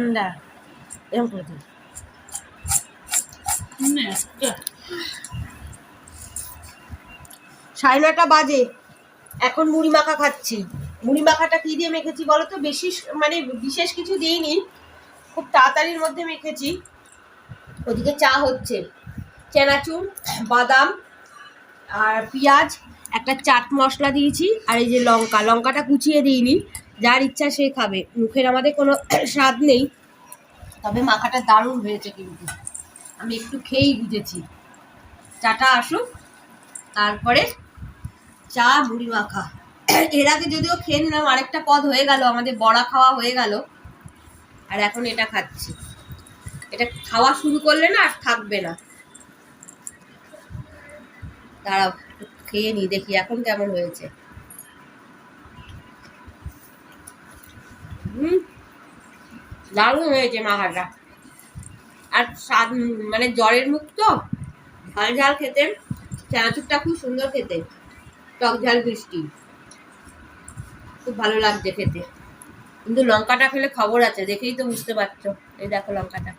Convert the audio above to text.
ঠান্ডা এরকম করে দিই। সাড়ে নটা বাজে। এখন মুড়ি মাখা খাচ্ছি। মুড়ি মাখাটা কি দিয়ে মেখেছি বলো তো? বেশি মানে বিশেষ কিছু দিইনি। খুব তাড়াতাড়ির মধ্যে মেখেছি। ওদিকে চা হচ্ছে। চেনাচুর বাদাম আর পেঁয়াজ একটা চাট মশলা দিয়েছি আর এই যে লঙ্কা। লঙ্কাটা কুচিয়ে দিইনি। যার ইচ্ছা সে খাবে। মুখের আমাদের কোনো স্বাদ নেই। তবে মাখাটা দারুণ হয়েছে কিন্তু। আমি একটু খেয়েই বুঝেছি। চাটা আসুক, তারপরে চা, মুড়ি মাখা। এর আগে যদিও খেয়ে নিলাম, আরেকটা পদ হয়ে গেল, আমাদের বড়া খাওয়া হয়ে গেল। আর এখন এটা খাচ্ছি। এটা খাওয়া শুরু করলে না আর থাকবে না। দাঁড়াও খেয়ে নি দেখি এখন কেমন হয়েছে। হুম। দারুণ হয়েছে মাখাটা। আর স্বাদ মানে জ্বরের মুখ তো, ঝাল ঝাল খেতে। চানাচুরটা খুব সুন্দর খেতে। টক ঝাল বৃষ্টি খুব ভালো লাগছে খেতে। কিন্তু লঙ্কাটা খেলে খবর আছে, দেখেই তো বুঝতে পারছ। এই দেখো লঙ্কাটা।